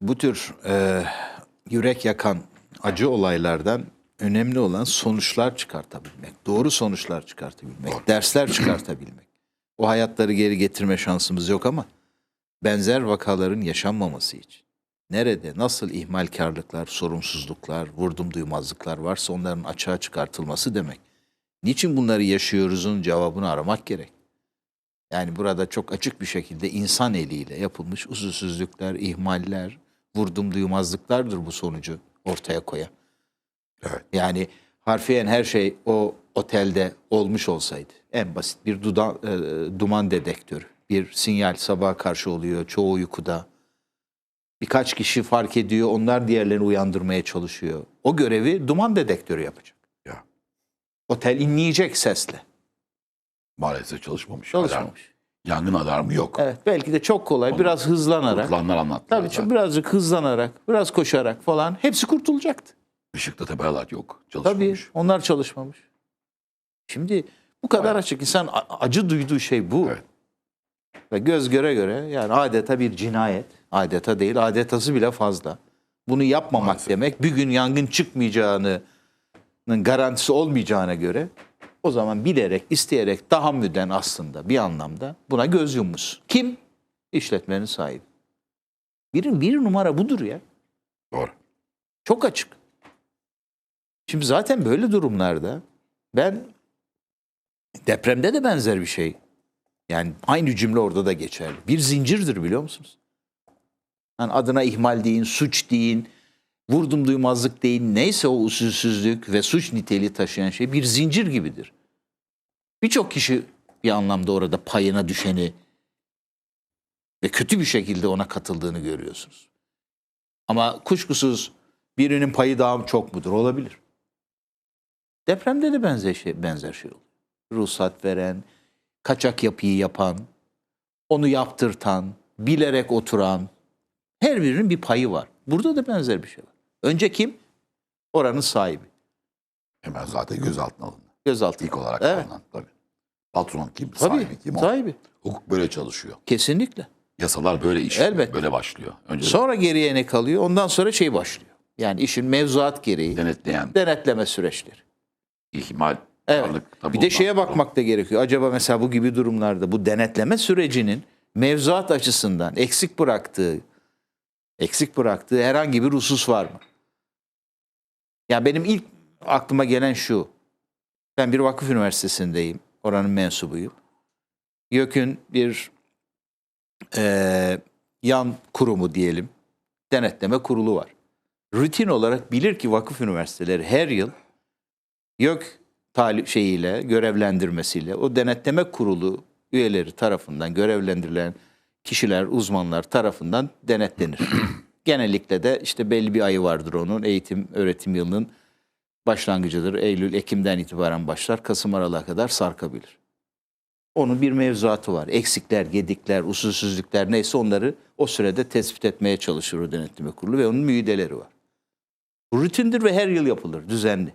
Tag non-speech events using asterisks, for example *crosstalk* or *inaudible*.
bu tür e, yürek yakan acı olaylardan önemli olan sonuçlar çıkartabilmek, doğru sonuçlar çıkartabilmek, dersler çıkartabilmek. O hayatları geri getirme şansımız yok ama benzer vakaların yaşanmaması için. Nerede, nasıl ihmalkarlıklar, sorumsuzluklar, vurdum duymazlıklar varsa onların açığa çıkartılması demek. Niçin bunları yaşıyoruzun cevabını aramak gerek. Yani burada çok açık bir şekilde insan eliyle yapılmış usulsüzlükler, ihmaller, vurdum duymazlıklardır bu sonucu ortaya koyan. Evet. Yani harfiyen her şey o otelde olmuş olsaydı en basit bir duda, e, duman dedektörü, bir sinyal sabaha karşı oluyor çoğu uykuda. Birkaç kişi fark ediyor, onlar diğerlerini uyandırmaya çalışıyor. O görevi duman dedektörü yapacak. Ya Otel inleyecek sesle. maalesef çalışmamış. Alarm. Yangın alarmı yok. Evet, belki de çok kolay, biraz hızlanarak. Kurtulanlar anlattılar. Tabii zaten. birazcık hızlanarak, biraz koşarak falan hepsi kurtulacaktı. Işıkta tepeler yok. Tabii Çalışmamış. onlar çalışmamış. Şimdi bu kadar açık insan acı duyduğu şey bu. Evet. Ve göz göre göre yani adeta bir cinayet. Adeta değil adetası bile fazla. Bunu yapmamak Maalesef. demek bir gün yangın çıkmayacağının garantisi olmayacağına göre o zaman bilerek, isteyerek tahammüden aslında bir anlamda buna göz yummuş. Kim? İşletmenin sahibi. Bir, bir numara budur ya. Doğru. Çok açık. Şimdi zaten böyle durumlarda ben depremde de benzer bir şey. Yani aynı cümle orada da geçerli. Bir zincirdir biliyor musunuz? Yani adına ihmal deyin, suç deyin, vurdum duymazlık deyin. Neyse o usulsüzlük ve suç niteliği taşıyan şey bir zincir gibidir. Birçok kişi bir anlamda orada payına düşeni ve kötü bir şekilde ona katıldığını görüyorsunuz. Ama kuşkusuz birinin payı daha çok mudur? Olabilir. Depremde de benzer şey, benzer şey oluyor. Ruhsat veren, kaçak yapıyı yapan, onu yaptırtan, bilerek oturan, her birinin bir payı var. Burada da benzer bir şey var. Önce kim? Oranın sahibi. Hemen zaten gözaltına alındı. Gözaltı. İlk olarak Evet. alınan tabii. Patron kim? Tabii, Sahibi kim? O. sahibi. Hukuk böyle çalışıyor. Kesinlikle. Yasalar böyle işliyor. Elbette. Böyle başlıyor. Önce Sonra geriye ne kalıyor? Ondan sonra şey başlıyor. Yani işin mevzuat gereği denetleyen, denetleme süreçleri. ihmal, Evet. varlıkta Bir de şeye bakmak da gerekiyor. Acaba mesela bu gibi durumlarda bu denetleme sürecinin mevzuat açısından eksik bıraktığı eksik bıraktığı herhangi bir husus var mı? Ya benim ilk aklıma gelen şu. Ben bir vakıf üniversitesindeyim. Oranın mensubuyum. YÖK'ün bir eee, yan kurumu diyelim. Denetleme kurulu var. Rutin olarak bilir ki vakıf üniversiteleri her yıl YÖK talip şeyiyle, görevlendirmesiyle o denetleme kurulu üyeleri tarafından görevlendirilen kişiler, uzmanlar tarafından denetlenir. *clears throat* Genellikle de işte belli bir ayı vardır onun. Eğitim, öğretim yılının başlangıcıdır. Eylül, Ekim'den itibaren başlar. Kasım Aralık'a kadar sarkabilir. Onun bir mevzuatı var. Eksikler, gedikler, usulsüzlükler neyse onları o sürede tespit etmeye çalışır o denetleme kurulu ve onun müeydeleri var. Bu rutindir ve her yıl yapılır düzenli.